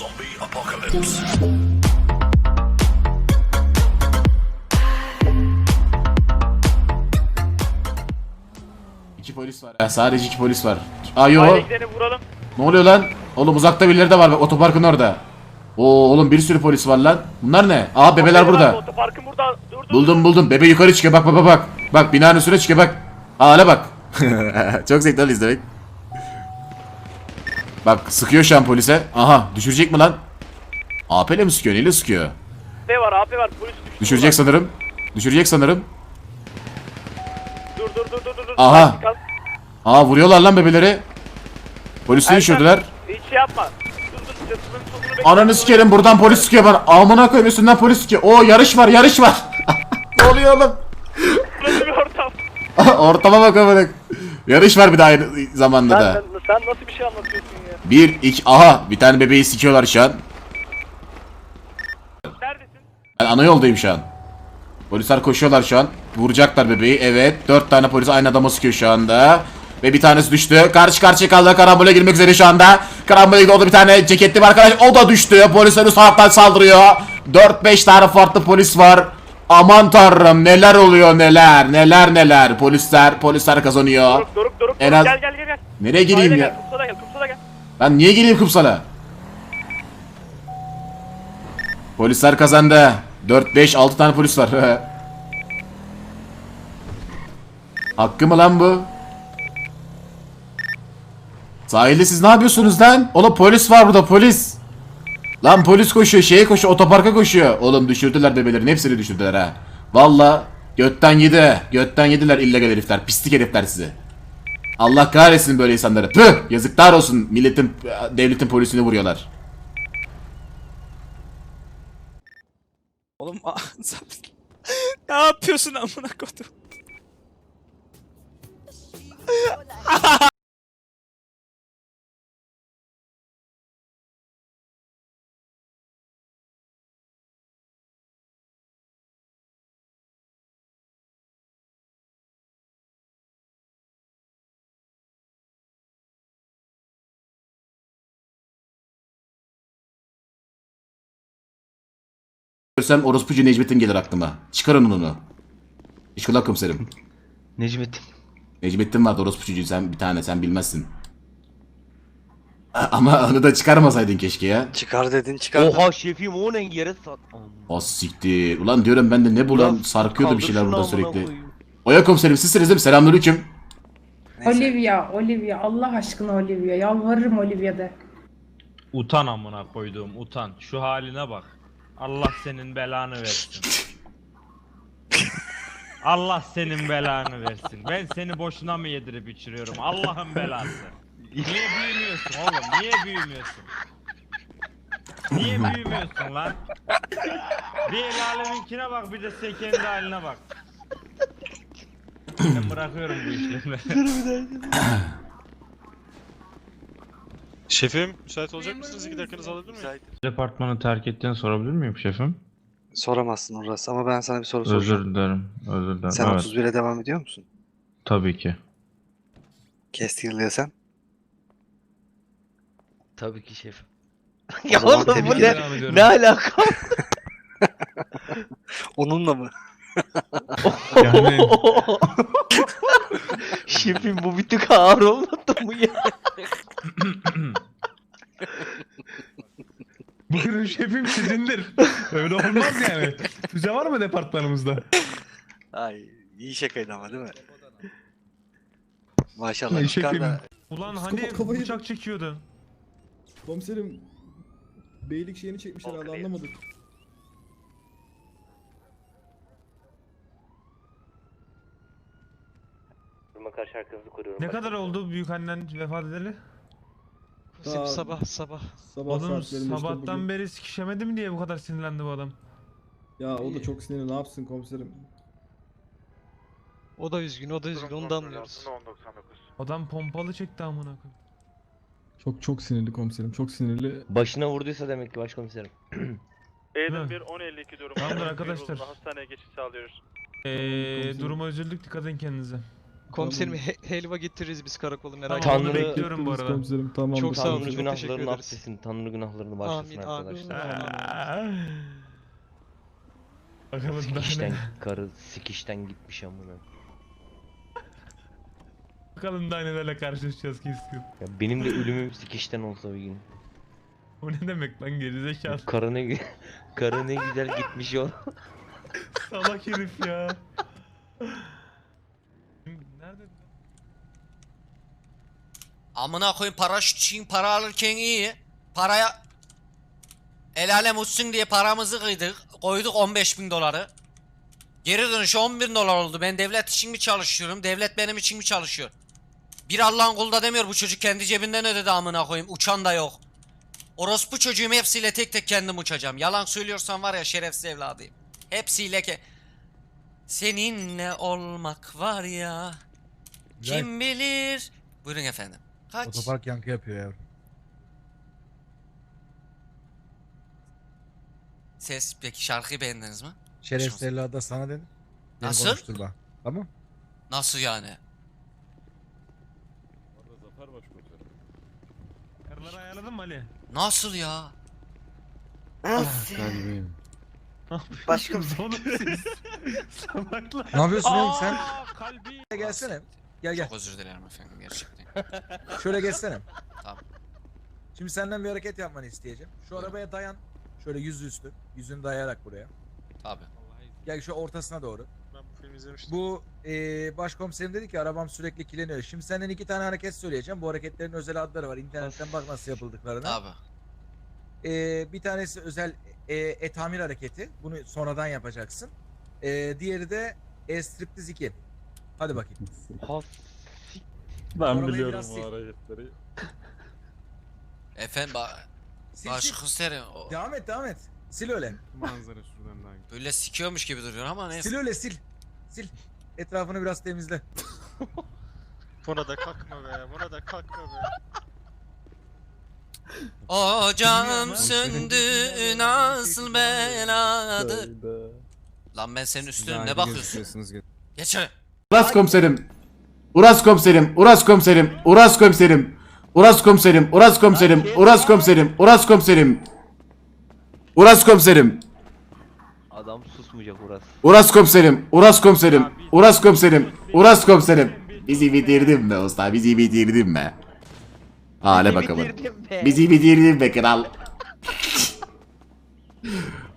Zombie apocalypse. İki polis var. Ya, sadece iki polis var. Aa yo. Vuralım. Ne oluyor lan? Oğlum uzakta birileri de var bak otoparkın orada. Oo oğlum bir sürü polis var lan. Bunlar ne? Aa bebeler burada. Otoparkın burada. Dur dur. Buldum buldum. Bebe yukarı çıkıyor bak bak bak bak. Bak binanın üstüne çıkıyor bak. Aa hala bak. Çok zevkli izlemek. Bak sıkıyor şu an polise. Aha düşürecek mi lan? AP ile mi sıkıyor? Neyle sıkıyor? AP var AP var. Polis düştü. Düşürecek sanırım. Düşürecek sanırım. Dur dur dur dur dur. Aha. Aa vuruyorlar lan bebeleri. Polisi düşürdüler. Hiç şey yapma. Dur dur. Sırtının sonunu bekle. Ananı sikerim buradan polis sıkıyor bana. Amına koyayım üstünden polis sıkıyor. Oo yarış var yarış var. ne oluyor oğlum? Nasıl bir ortam? Ortama bak amına. Yarış var bir daha aynı zamanda Sen, da. Sen nasıl bir şey anlatıyorsun ya? Bir, iki, aha bir tane bebeği sikiyorlar şu an. Neredesin? Ben ana yoldayım şu an. Polisler koşuyorlar şu an. Vuracaklar bebeği. Evet. Dört tane polis aynı adama sıkıyor şu anda. Ve bir tanesi düştü. Karşı karşıya kaldı. Karambole girmek üzere şu anda. Karambole girdi. Orada bir tane ceketli bir arkadaş. O da düştü. Polisler üst taraftan saldırıyor. 4-5 tane farklı polis var. Aman tanrım neler oluyor neler neler neler polisler polisler kazanıyor. Doruk doruk doruk. En doruk. az- Gel gel gel gel. Nereye gireyim Sahile ya? Gel, kumsala gel kumsala gel. Ben niye geleyim Kumsal'a? Polisler kazandı. 4, 5, 6 tane polis var. Hakkı mı lan bu? Sahilde siz ne yapıyorsunuz lan? Oğlum polis var burada polis. Lan polis koşuyor şeye koşuyor otoparka koşuyor. Oğlum düşürdüler bebelerin hepsini düşürdüler ha. Valla götten yedi. Götten yediler illegal herifler. Pislik herifler sizi. Allah kahretsin böyle insanları. Püh! Yazıklar olsun. Milletin, devletin polisini vuruyorlar. Oğlum ne yapıyorsun amına kodum? Görsem orospucu Necmettin gelir aklıma. Çıkarın onu. İşkulak komiserim. Necmettin. Necmettin vardı orospucu sen bir tane sen bilmezsin. Ama onu da çıkarmasaydın keşke ya. Çıkar dedin çıkar. Oha şefim o ne yere sat. O siktir. Ulan diyorum ben de ne bulan sarkıyordu bir şeyler burada sürekli. koyayım. Oya komiserim sizsiniz değil mi? Selamünaleyküm. Olivia, Olivia, Allah aşkına Olivia. Yalvarırım Olivia de. Utan amına koyduğum utan. Şu haline bak. Allah senin belanı versin. Allah senin belanı versin. Ben seni boşuna mı yedirip içiriyorum? Allah'ın belası. Niye büyümüyorsun oğlum? Niye büyümüyorsun? Niye büyümüyorsun lan? Bir el aleminkine bak bir de sen kendi haline bak. Ben bırakıyorum bu işleri. Şefim müsait olacak mısınız? İki dakikanızı alabilir miyim? Departmanı terk ettiğini sorabilir miyim şefim? Soramazsın orası ama ben sana bir soru soracağım. Özür dilerim. Özür dilerim. Sen evet. 31'e devam ediyor musun? Tabii ki. Kestirli'ye sen. Tabii ki şefim. Ya zaman oğlum tebrik bu ederim. ne? Ne alaka? Onunla mı? Yani- şefim bu bir tık ağır olmadı mı ya? Buyurun şefim sizindir. Öyle olmaz yani. Füze var mı departmanımızda? Ay iyi şakaydı ama değil mi? Maşallah. Ay, yukarıda- şefim. Ulan hani kafayı- bıçak çekiyordu. Komiserim beylik şeyini çekmiş herhalde anlamadık. Duruma karşı arkanızı koruyorum. Ne kadar oldu büyük annen vefat edeli? Daha- sabah sabah. Sabah Oğlum saatlerinde işte sabahtan bugün. beri sikişemedi mi diye bu kadar sinirlendi bu adam. Ya o da çok sinirli ne yapsın komiserim. O da üzgün, o da üzgün. Onu da anlıyoruz. Adam pompalı çekti amına koyayım. Çok çok sinirli komiserim çok sinirli. Başına vurduysa demek ki başkomiserim. Aiden Hı. 1 10.52 durum. Tamamdır arkadaşlar. Hastaneye geçiş sağlıyoruz. Eee komiserim. duruma üzüldük dikkat edin kendinize. Komiserim he- helva getiririz biz karakola merak Tamam, etmeyin. Tanrı- bekliyorum bu arada. Komiserim tamam. Çok sağ olun, Tanrı çok teşekkür günahlarını ederiz. affetsin. Tanrı günahlarını bağışlasın Amin, amin. arkadaşlar. Bakalım daha Sikişten ne, karı sikişten gitmiş amına. bakalım daha nelerle karşılaşacağız kesin. Ya benim de ölümüm sikişten olsa bir gün. Bu ne demek lan gerizekalı Karı ne gü- karı ne güzel gitmiş o. salak herif ya. Nerede? Amına koyayım para için para alırken iyi. Paraya el alem uçsun diye paramızı kıydık. Koyduk 15 bin doları. Geri dönüşü 10 bin dolar oldu. Ben devlet için mi çalışıyorum? Devlet benim için mi çalışıyor? Bir Allah'ın kulu da demiyor bu çocuk kendi cebinden ödedi amına koyayım. Uçan da yok. Orospu çocuğum hepsiyle tek tek kendim uçacağım. Yalan söylüyorsan var ya şerefsiz evladıyım. Hepsiyle ke... Seninle olmak var ya. Kim bilir. Buyurun efendim. Kaç? Otopark yankı yapıyor yavrum. Ses peki şarkıyı beğendiniz mi? Şerefsiz evladı sana dedim. Beni Nasıl? konuşturma. Tamam. Nasıl yani? Karıları ayarladın mı Ali? Nasıl ya? Kalbim. Başka Oğlum siz. Salaklar. Ne yapıyorsun oğlum sen? Kalbi. Gelsene. Gel gel. Çok özür dilerim efendim gerçekten. Şöyle geçsene. Tamam. Şimdi senden bir hareket yapmanı isteyeceğim. Şu Buyurun. arabaya dayan. Şöyle yüzüstü. Yüzünü dayayarak buraya. Tabi. Gel şu ortasına doğru. Ben bu filmi izlemiştim. Bu eee başkomiserim dedi ki arabam sürekli kileniyor. Şimdi senden iki tane hareket söyleyeceğim. Bu hareketlerin özel adları var. İnternetten bak nasıl yapıldıklarına. Tabi. Eee, bir tanesi özel eee etamir hareketi. Bunu sonradan yapacaksın. Eee, diğeri de e-striptiz 2. Hadi bakayım. Ha Ben Arabayı biliyorum biraz sil. hareketleri. Efendim ba Sil, sil. başkomiserim o- Devam et devam et. Sil öyle. Manzara şuradan daha güzel. böyle sikiyormuş gibi duruyor ama neyse. Sil öyle sil. Sil. Etrafını biraz temizle. Buna da kalkma be, buna da kalkma be. Ocağım söndü nasıl beladır. Lan ben senin üstüne ne bakıyorsun? Geç şöyle. Uras komiserim. Uras komiserim. Uras komiserim. Uras komiserim. Uras komiserim. Uras komiserim. Uras komiserim. Uras komiserim. Uras komiserim. adam susmayacak orası. Uras komiserim. Uras komiserim. Uras komiserim. Uras komiserim. Bizi bitirdin be usta. Bizi bitirdin be. Hale bakalım. Bizi bitirdin be kral.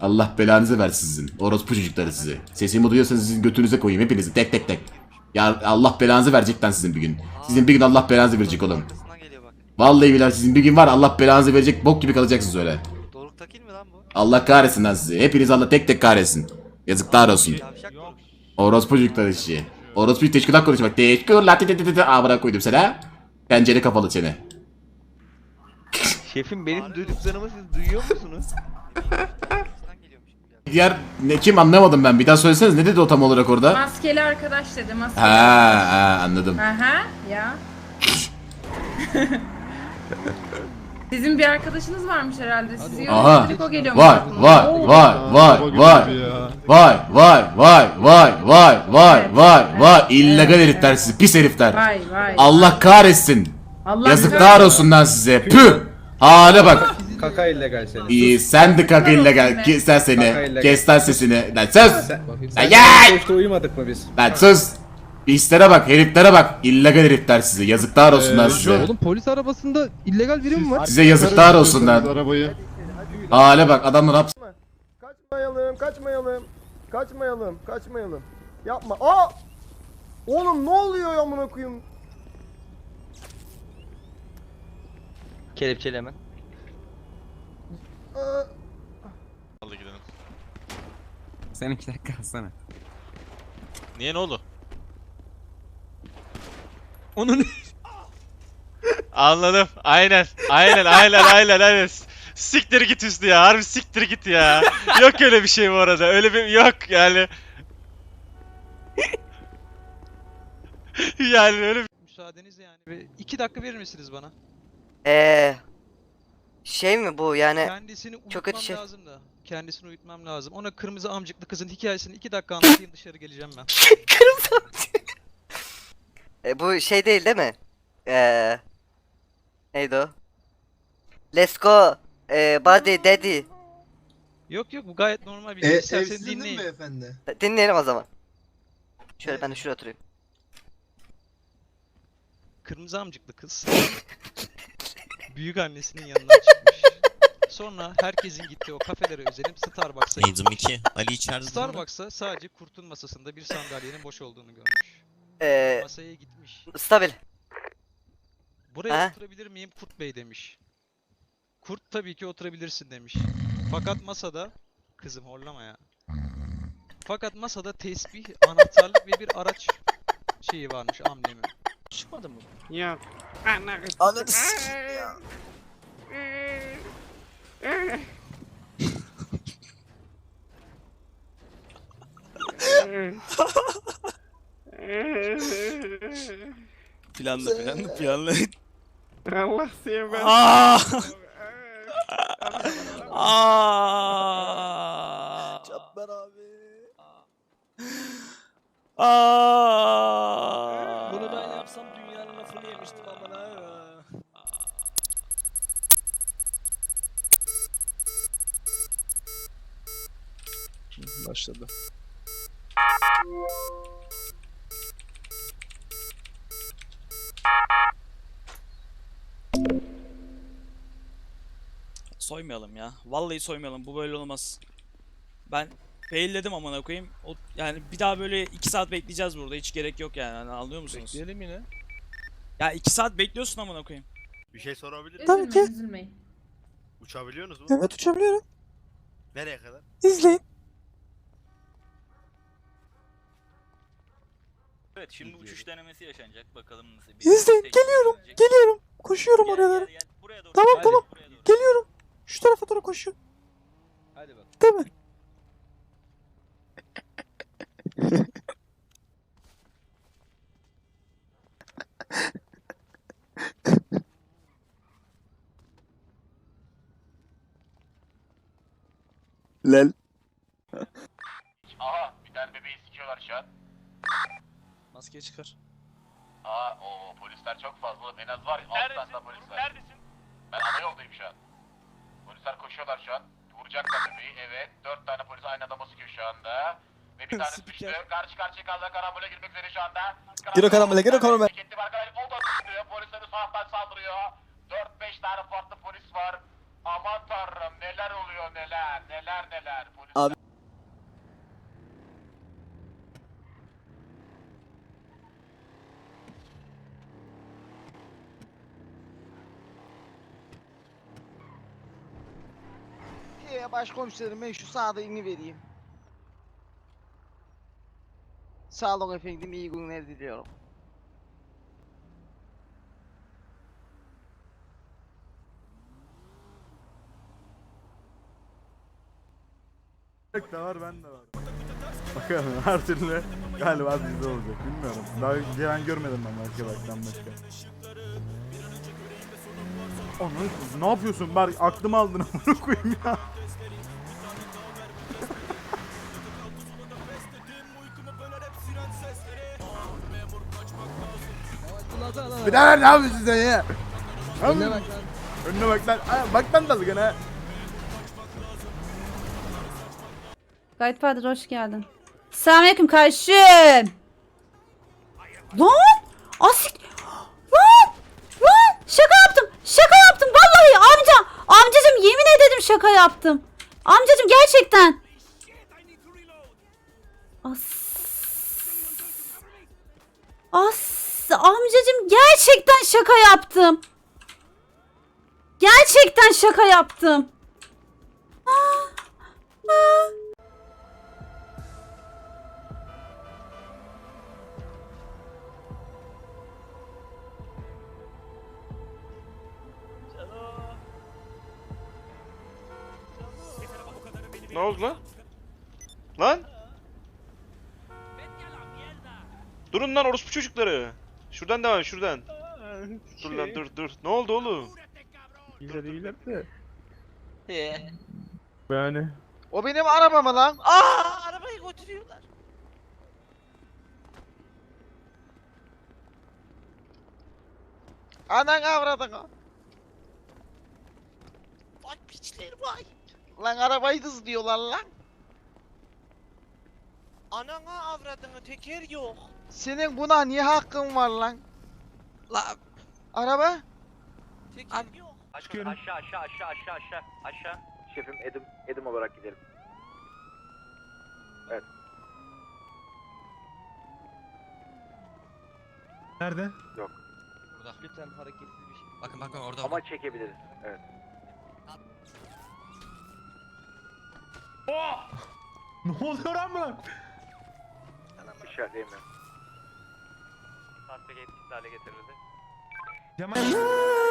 Allah belanızı versin sizin. Orospu çocukları sizi. Sesimi duyuyorsanız sizin götünüze koyayım hepinizi tek tek tek. Ya Allah belanızı verecek lan sizin bir gün. Sizin bir gün Allah belanızı verecek oğlum. arkasından geliyor bak. Vallahi billahi sizin bir gün var Allah belanızı verecek bok gibi kalacaksınız öyle. Doruk takil mi lan bu? Allah kahretsin lan sizi. Hepiniz Allah tek tek kahretsin. Yazıklar olsun. Yavşak mı? Orospu çocuklar işi. Orospu teşkilat konuşmak. Teşkilat te te te te Aa bırak koydum sana. Pencere kapalı çene. Şefim benim duyduklarımı siz duyuyor musunuz? Arkasından geliyormuş gibi geldi. Diğer ne kim anlamadım ben. Bir daha söyleseniz ne dedi o tam olarak orada? Maskeli arkadaş dedi maskeli. Ha, ha anladım. Aha ya. Sizin bir arkadaşınız varmış herhalde. Sizi Aha. o geliyormuş. Vay aklıma. vay Oo. vay vay vay. Vay vay vay vay vay vay vay vay illegal herifler sizi pis herifler. Vay vay. Allah kahretsin. Allah Yazıklar olsun lan size. Püh. Hale bak. Kaka illegal senin. İyi sen de kaka illegal. Kes lan seni. Kes lan sesini. Lan sus. Lan gel. Boşta uyumadık mı biz? Lan sus. Pislere bak, heriflere bak. İllegal herifler size. Yazıklar olsun lan size. polis arabasında illegal biri mi var? Size yazıklar olsun lan. Hale bak adamlar hapse Kaçmayalım, kaçmayalım. Kaçmayalım, kaçmayalım. Yapma. Aa! Oğlum ne oluyor ya amına koyayım? Kelepçeli hemen. Aa, Hadi gidelim. Sen iki dakika alsana. Niye ne oldu? Onun Anladım. Aynen. Aynen aynen aynen aynen. Siktir git üstü ya. Harbi siktir git ya. yok öyle bir şey bu arada. Öyle bir yok yani. yani öyle bir... müsaadenizle yani. Bir iki dakika verir misiniz bana? Eee şey mi bu yani Kendisini çok uyutmam kötü şey. lazım da. Kendisini uyutmam lazım. Ona kırmızı amcıklı kızın hikayesini iki dakika anlatayım dışarı geleceğim ben. E, bu şey değil değil mi? Eee neydi o? Let's go. E, body daddy. Yok yok bu gayet normal bir E, şey. İsterseniz dinleyin. beyefendi? Dinleyelim o zaman. Şöyle ben de şuraya oturayım. Kırmızı amcıklı kız. Büyük annesinin yanına çıkmış. Sonra herkesin gittiği o kafelere özenip Starbucks'a gitmiş. Ali içeride Starbucks'a sadece kurtun masasında bir sandalyenin boş olduğunu görmüş. Eee Masaya gitmiş. stabil. Buraya He? oturabilir miyim Kurt Bey demiş. Kurt tabii ki oturabilirsin demiş. Fakat masada kızım horlama ya. Fakat masada tesbih, anahtarlık ve bir araç şeyi varmış amblemi. Çıkmadı mı? Yok. Anladın Planla planla planla. Allah seni ben. Aa! Aa! Cabbar abi. Aa! Başladı. Soymayalım ya. Vallahi soymayalım. Bu böyle olmaz. Ben failledim amına koyayım. O, yani bir daha böyle 2 saat bekleyeceğiz burada. Hiç gerek yok yani. Hani anlıyor musunuz? Bekleyelim yine. Ya 2 saat bekliyorsun amına koyayım. Bir şey sorabilir Üzülmeyin üzülmeyin. Uçabiliyorsunuz mu? Evet uçabiliyorum. Nereye kadar? İzleyin. Evet şimdi uçuş denemesi yaşanacak. Bakalım nasıl İzleyin. Geliyorum. Geliyorum. Koşuyorum oraya doğru. Buraya doğru. Tamam tamam. Geliyorum. Şu tarafa doğru koşuyorum. Hadi bak. Değil mi? Lel. Aha bir tane bebeği sikiyorlar şu an. Maskeyi çıkar. Aa o polisler çok fazla. En az var 6 tane daha polis var. Neredesin? Ben ana yoldayım şu an. Polisler koşuyorlar şu an. Vuracaklar bebeği. Evet. 4 tane polis aynı adama sıkıyor şu anda. Ve bir tanesi düştü. Spiker. Karşı karşıya kaldılar. Karambole girmek üzere şu anda. Gir o karambole, gir o karambole. Hareketli arkadaş. O da düştü. Polisler sağdan saldırıyor. 4-5 tane farklı polis var. Aman tanrım neler oluyor neler neler neler. Polis Abi- Ee, başkomiserime şu sağda ini vereyim. Sağ olun efendim, iyi günler diliyorum. da var ben de var. Bakalım her türlü galiba bizde olacak bilmiyorum. Daha gelen görmedim ben başka. Ananı kız ne yapıyorsun Berk aklımı aldın amına koyayım ya. Bir daha ne yapıyorsun sen ya? Önüne bak lan. Önüne bak lan. Ay, Bak lan da gene. Guidefather hoş geldin. Selamünaleyküm kardeşim. Lan! Asik! Lan! Lan! Şaka yaptım. Şaka yaptım. Vallahi amca. Amcacım yemin ederim şaka yaptım. Amcacım gerçekten. Şaka yaptım. Gerçekten şaka yaptım. Ne oldu lan? Lan? Durun lan orospu çocukları. Şuradan devam şuradan. Dur lan dur dur. Ne oldu oğlum? İyiler iyiler de. Ee, Yani. o benim arabam lan. Aa, arabayı götürüyorlar. Anan avradını. Vay piçler vay. Lan arabayı hızlıyorlar lan. Anana avradını teker yok. Senin buna niye hakkın var lan? La araba? Teker yok. Çıkıyorum. Aşağı aşağı aşağı aşağı aşağı aşağı. Şefim Edim, Edim olarak gidelim. Nerede? Burada. Lütfen hareketsiz bir şey. Bakın bakın orada. orada. çekebiliriz. Evet. Ne oluyor lan buna? İşaretleyemiyorum. Suspect etkisiz hale getirildi. Até mais.